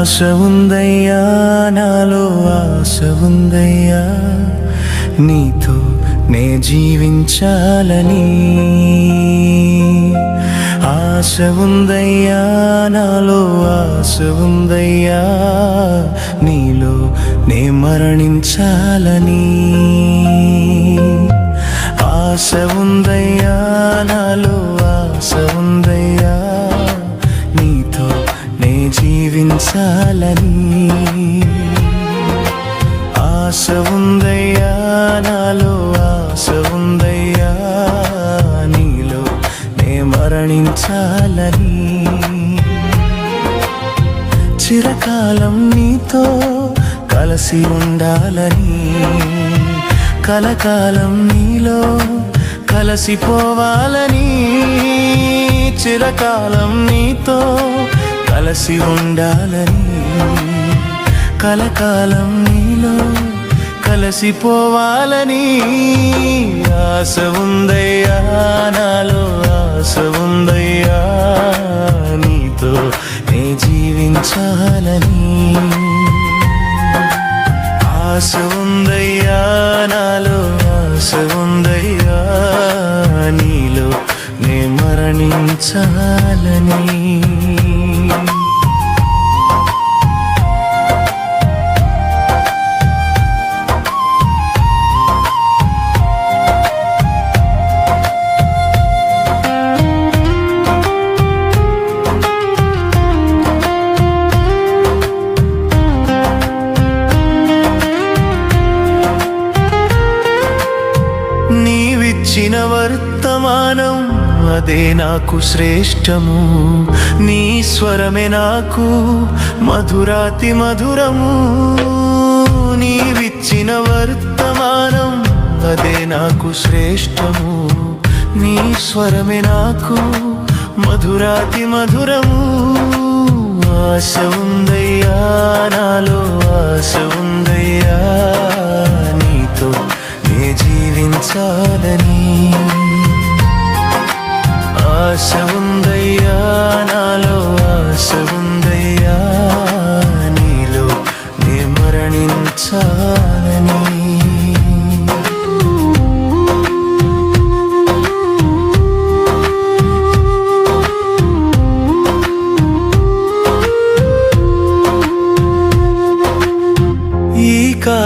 ఆశ ఉందయ్యా నాలో ఆశ ఉందయ్యా. నీతో నే జీవించాలని. ఆశ ఉందయ్యా నాలో ఆశ ఉందయ్యా. నీలో నే మరణించాలని. ఆశ ఉందయ్యా నాలో ఆశ ఉందయ్యా. నీతో నే జీవించాలని. ఆశ ఉందయ్యా నాలో ఆశ ఉందయ్యా. నీలో నే మరణించాలని. చిరకాలం నీతో కలసి ఉండాలని కలకాలం నీలో కలసిపోవాలని చిరకాలం నీతో కలసి ఉండాలని కలకాలం నీలో కలసిపోవాలని ఆశ ఉందయ్యా నాలో ఆశ ఉందయ్యా నీతో నే జీవించాలని. ఆశ ఉందయ్యా నాలో ఆశ ఉందయ్యా నీలో నే మరణించాలని. నీవిచ్చిన వర్తమానం అదే నాకు శ్రేష్టము. నీ స్వరమే నాకు మధురాతి మధురము. నీవిచ్చిన వర్తమానం అదే నాకు శ్రేష్టము. నీ స్వరమే నాకు మధురాతి మధురము. ఆశ ఉందయ్యా నాలో ఆశ ఉంది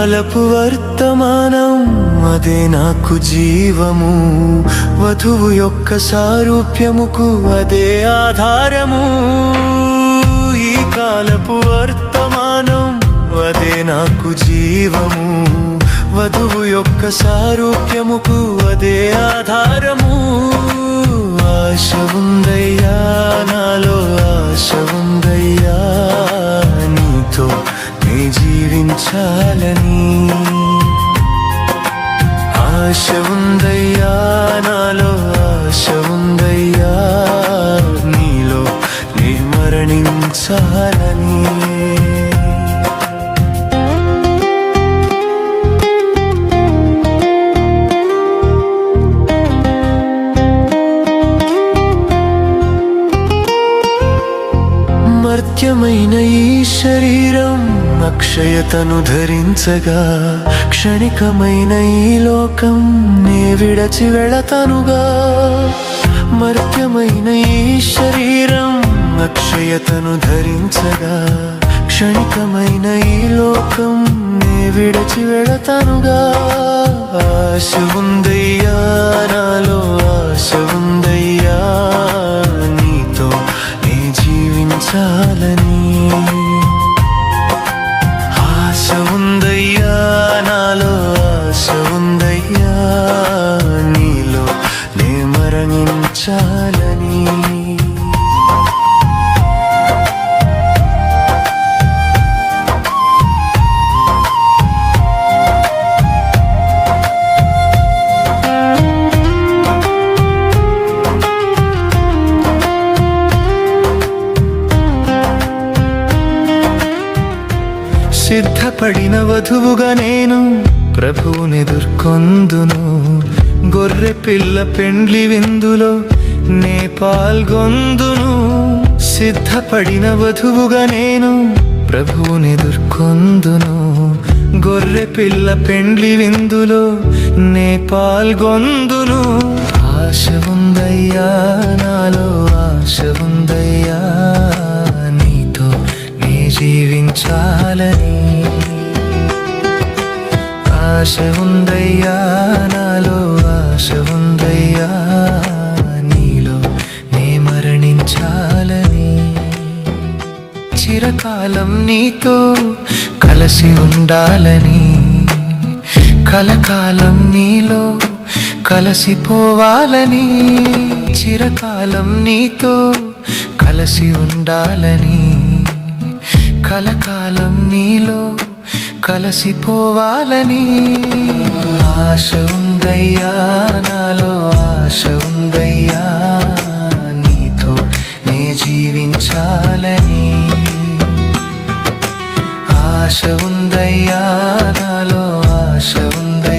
కాలపు వర్తమానం అదే నాకు జీవము. వధువు యొక్క సారూప్యముకు అదే ఆధారము. ఈ కాలపు వర్తమానం అదే నాకు జీవము. వధువు యొక్క సారూప్యముకు అదే ఆధారము. ఆశ ఉందయ్యా నాలో ఆశ ఉందయ్యా నీలో నే మరణించాలని. మర్త్యమైన ఈ శరీరం అక్షయతను ధరించగా క్షణికమైన ఈ లోకం నే విడచి వెళతనుగా. మర్త్యమైన ఈ శరీరం అక్షయతను ధరించగా క్షణికమైన ఈ లోకం నే విడచి వెళతనుగా. ఆశ ఉందయ్యా నాలో ఆశ ఉంది సిద్ధపడిన వధువుగా నేను ప్రభువునెదుర్కొందును గొర్రె పిల్ల పెండ్లి విందులో నే పాల్గొందును. సిద్ధపడిన వధువుగా నేను ప్రభువునెదుర్కొందును గొర్రె పిల్ల పెండ్లి విందులో నే పాల్గొందును. ఆశ ఉందయ్యా నాలో ఆ కలకాలం నీతో కలిసి ఉండాలని కలకాలం నీలో కలసిపోవాలని చిరకాలం నీతో కలిసి ఉండాలని కలకాలం నీలో కలసిపోవాలని ఆశ ఉందయ్యా నాలో ఆశ ఉందయ్యా నీతో నే జీవించాలని. ఆశ ఉందయ్యా నాలో ఆశ ఉందయ్యా.